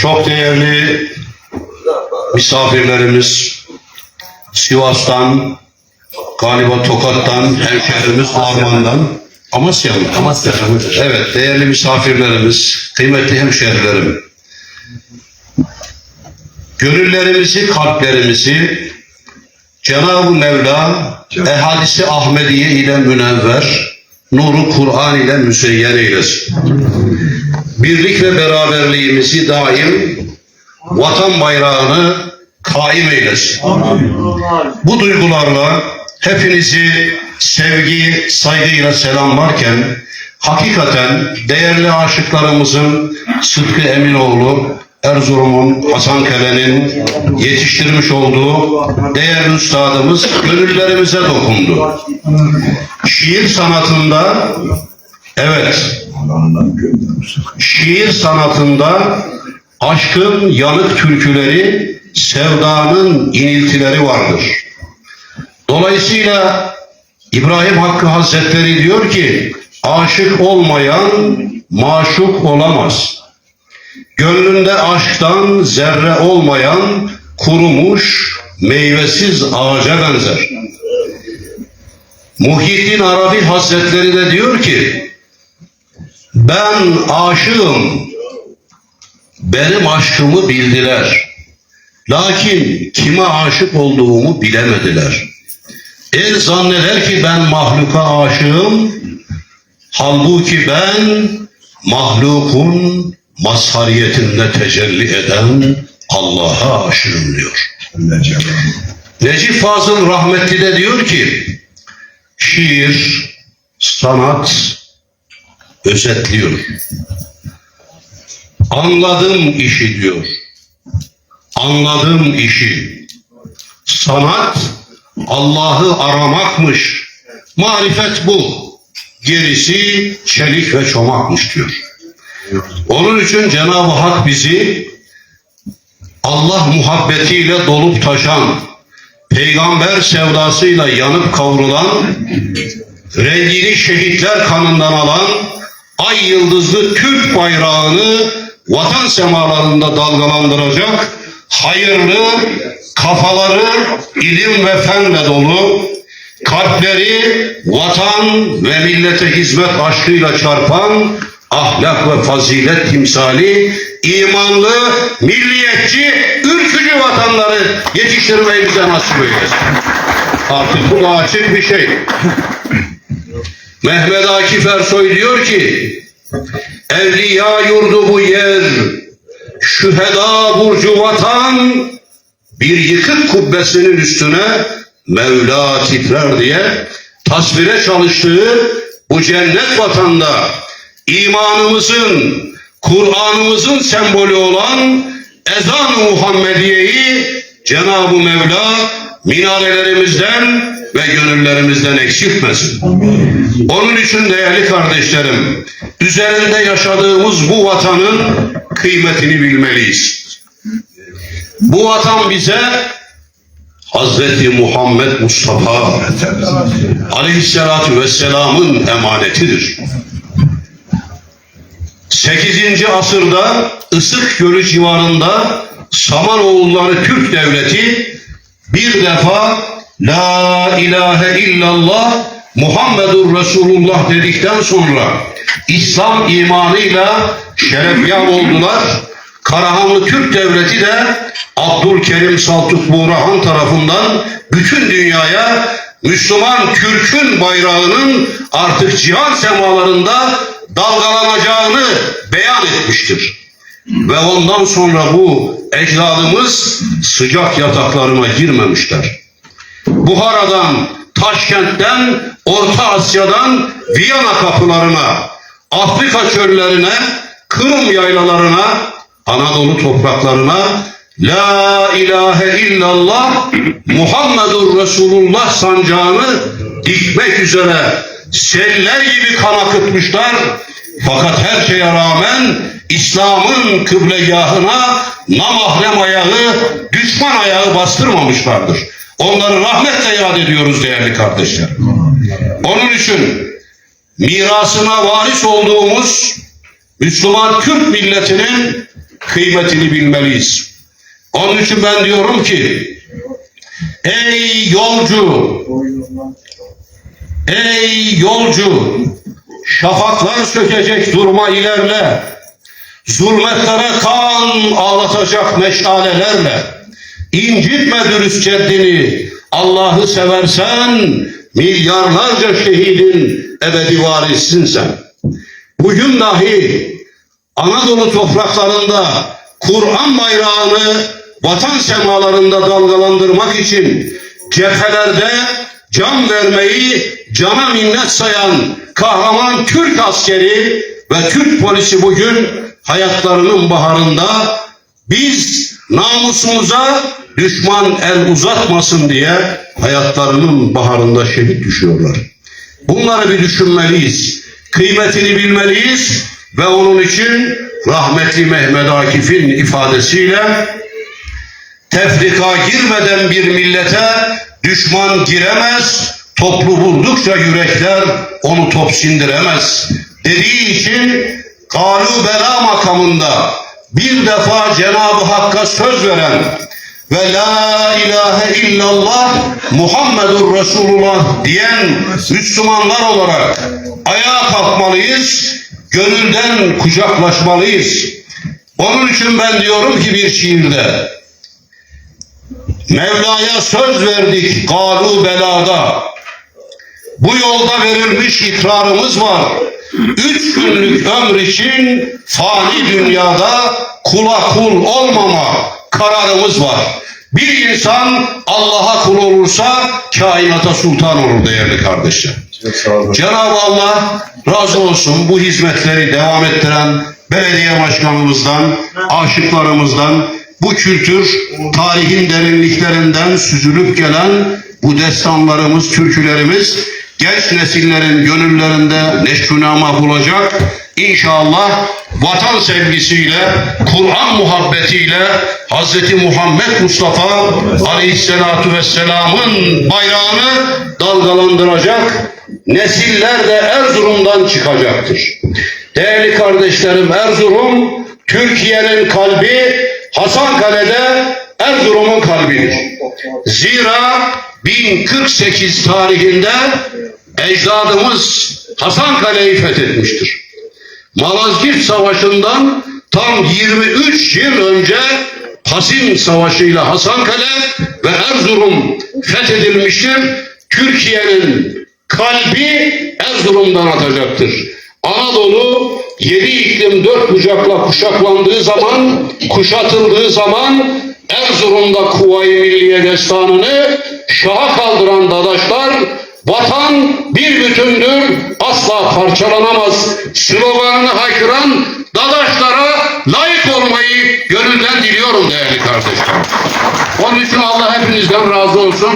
Çok değerli misafirlerimiz Sivas'tan, galiba Tokat'tan, hemşehrimiz Arman'dan, Amasya mı? Amasya. Evet, değerli misafirlerimiz, kıymetli hemşehrilerim. Gönüllerimizi, kalplerimizi Cenab-ı Mevla ehadisi Ahmediye ile münevver, nuru Kur'an ile müzeyyen eylesin. Birlik ve beraberliğimizi daim vatan bayrağını kaim eylesin. Bu duygularla hepinizi sevgi, saygıyla selamlarken hakikaten değerli aşıklarımızın Sıtkı Eminoğlu, Erzurum'un Hasankale'nin yetiştirmiş olduğu değerli üstadımız gönüllerimize dokundu. Şiir sanatında evet şiir sanatında aşkın yanık türküleri, sevdanın iniltileri vardır. Dolayısıyla İbrahim Hakkı Hazretleri diyor ki, aşık olmayan maşuk olamaz. Gönlünde aşktan zerre olmayan kurumuş, meyvesiz ağaca benzer. Muhyiddin Arabi Hazretleri de diyor ki, ben aşığım, benim aşkımı bildiler. Lakin kime aşık olduğumu bilemediler. El zanneder ki ben mahluka aşığım, halbuki ben mahlukun mazhariyetinde tecelli eden Allah'a aşığım diyor. Necip Fazıl rahmetli de diyor ki, şiir, sanat özetliyor. Anladım işi diyor. Anladım işi. Sanat Allah'ı aramakmış. Marifet bu. Gerisi çelik ve çomakmış diyor. Onun için Cenab-ı Hak bizi Allah muhabbetiyle dolup taşan, peygamber sevdasıyla yanıp kavrulan, rengini şehitler kanından alan, ay yıldızlı Türk bayrağını vatan semalarında dalgalandıracak hayırlı kafaları ilim ve fenle dolu, kalpleri vatan ve millete hizmet aşkıyla çarpan ahlak ve fazilet timsali, imanlı, milliyetçi, ülkücü vatanları yetiştirmeyi bize nasip eylesin. Artık bu da açık bir şey. Mehmet Akif Ersoy diyor ki, Evliya yurdu bu yer, şüheda burcu vatan, bir yıkık kubbesinin üstüne Mevla titrer diye tasvire çalıştığı bu cennet vatanda imanımızın, Kur'an'ımızın sembolü olan ezan-ı Muhammediye'yi Cenab-ı Mevla minarelerimizden ve gönüllerimizden eksiltmesin. Onun için değerli kardeşlerim, üzerinde yaşadığımız bu vatanın kıymetini bilmeliyiz. Bu vatan bize Hazreti Muhammed Mustafa Aleyhisselatü Vesselam'ın emanetidir. 8. asırda Isık Gölü civarında Samanoğulları Türk Devleti bir defa La ilahe illallah Muhammedur Resulullah dedikten sonra İslam imanıyla şerefyab oldular. Karahanlı Türk Devleti de Abdülkerim Saltuk Buğrahan tarafından bütün dünyaya Müslüman Türk'ün bayrağının artık cihan semalarında dalgalanacağını beyan etmiştir. Ve ondan sonra bu ecdadımız sıcak yataklarına girmemişler. Buhara'dan, Taşkent'ten, Orta Asya'dan Viyana kapılarına, Afrika çöllerine, Kırım yaylalarına, Anadolu topraklarına La ilahe illallah Muhammedur Resulullah sancağını dikmek üzere seller gibi kan akıtmışlar. Fakat her şeye rağmen İslam'ın kıblegahına namahrem ayağı, düşman ayağı bastırmamışlardır. Onları rahmetle yad ediyoruz değerli kardeşler. Onun için mirasına varis olduğumuz Müslüman Türk milletinin kıymetini bilmeliyiz. Onun için ben diyorum ki ey yolcu ey yolcu şafaklar sökecek durma ilerle. Zulmetlere kan ağlatacak meşalelerle. İncitme dürüst ceddini. Allah'ı seversen milyarlarca şehidin ebedi varisisin sen. Bugün dahi Anadolu topraklarında Kur'an bayrağını vatan semalarında dalgalandırmak için cephelerde can vermeyi cana minnet sayan kahraman Türk askeri ve Türk polisi bugün hayatlarının baharında biz namusumuza düşman el uzatmasın diye hayatlarının baharında şehit düşüyorlar. Bunları bir düşünmeliyiz. Kıymetini bilmeliyiz ve onun için rahmetli Mehmet Akif'in ifadesiyle tefrika girmeden bir millete düşman giremez, toplu buldukça yürekler onu top sindiremez. Dediği için kalu bela makamında bir defa Cenab-ı Hakk'a söz veren ve la ilahe illallah Muhammedur Resulullah diyen Müslümanlar olarak ayağa kalkmalıyız, gönülden kucaklaşmalıyız. Onun için ben diyorum ki bir şiirde Mevla'ya söz verdik galu belada. Bu yolda verilmiş ikrarımız var. Üç günlük ömür için fani dünyada kula kul olmama kararımız var. Bir insan Allah'a kul olursa kainata sultan olur değerli kardeşler. Cenab-ı Allah razı olsun bu hizmetleri devam ettiren belediye başkanımızdan, aşıklarımızdan, bu kültür tarihin derinliklerinden süzülüp gelen bu destanlarımız, türkülerimiz genç nesillerin gönüllerinde neşrünama bulacak. İnşallah vatan sevgisiyle, Kur'an muhabbetiyle Hz. Muhammed Mustafa Aleyhisselatu Vesselam'ın bayrağını dalgalandıracak nesiller de Erzurum'dan çıkacaktır. Değerli kardeşlerim Erzurum Türkiye'nin kalbi Hasankale'de Erzurum'un kalbidir. Zira 1048 tarihinde ecdadımız Hasankale'yi fethetmiştir. Malazgirt Savaşı'ndan tam 23 yıl önce Pasin Savaşı ile Hasankale ve Erzurum fethedilmiştir. Türkiye'nin kalbi Erzurum'dan atacaktır. Anadolu yedi iklim dört bucakla kuşaklandığı zaman, kuşatıldığı zaman Erzurum'da Kuvayi Milliye destanını şaha kaldıran dadaşlar vatan bir bütündür asla parçalanamaz sloganını haykıran dadaşlara layık olmayı gönülden diliyorum değerli kardeşlerim. Onun için Allah hepinizden razı olsun.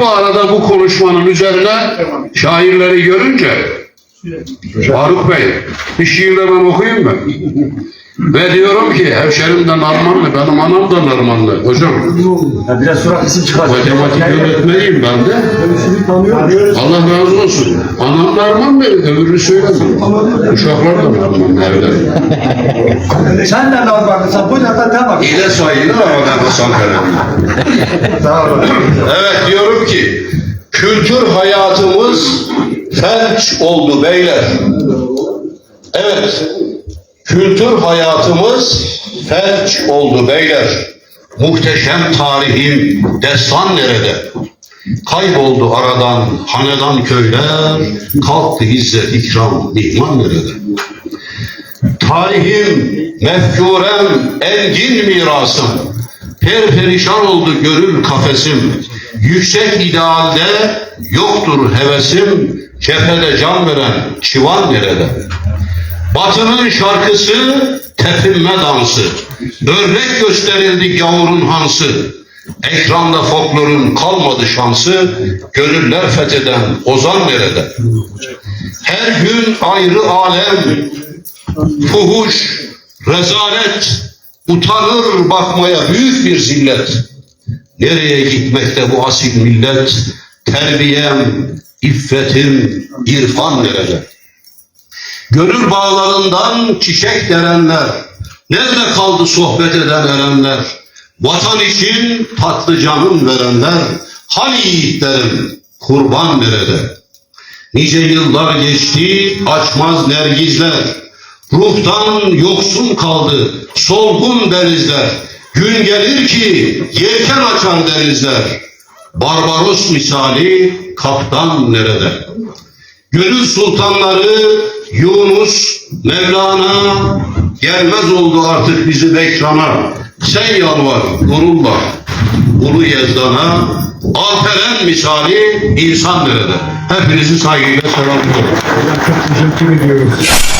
Bu arada bu konuşmanın üzerine şairleri görünce Faruk Bey, bir şiir de ben okuyayım mı? Ve diyorum ki hemşerim de Narmanlı, benim anam da Narmanlı. Hocam, Ya biraz sonra isim çıkacak. matematik öğretmeniyim ben de. Allah razı olsun. Anam Narmanlı, öbürünü söylemem. Uşaklar da Narmanlı evde. Sen de sen bu da tamam. İle sayılır ama ben Karabıyım. Sağ olun. Evet diyorum ki kültür hayatımız felç oldu beyler. Evet kültür hayatımız felç oldu beyler. Muhteşem tarihim destan nerede? Kayboldu aradan hanedan köyler, kalktı izzet ikram mihman nerede? Tarihim, mefkurem, engin mirasım. Perperişan oldu gönül kafesim. Yüksek idealde yoktur hevesim. Cephede can veren çivan nerede? Batının şarkısı tepinme dansı. Örnek gösterildi gavurun hansı. Ekranda folklorun kalmadı şansı. Gönüller fetheden ozan nerede? Her gün ayrı alem, fuhuş, rezalet, utanır bakmaya büyük bir zillet. Nereye gitmekte bu asil millet? Terbiyem, iffetim, irfan nerede? Gönül bağlarından çiçek derenler, nerede kaldı sohbet eden erenler? Vatan için tatlı canım verenler, hani yiğitlerim, kurban nerede? Nice yıllar geçti, açmaz nergizler. Ruhtan yoksun kaldı, solgun denizler. Gün gelir ki yelken açar denizler. Barbaros misali kaptan nerede? Gönül sultanları Yunus, Mevlana gelmez oldu artık bizim ekrana. Sen yalvar, nurullah, ulu yezdana, Alperen misali insan nerede? Hepinizi saygıyla selamlıyorum. Çok teşekkür ediyoruz.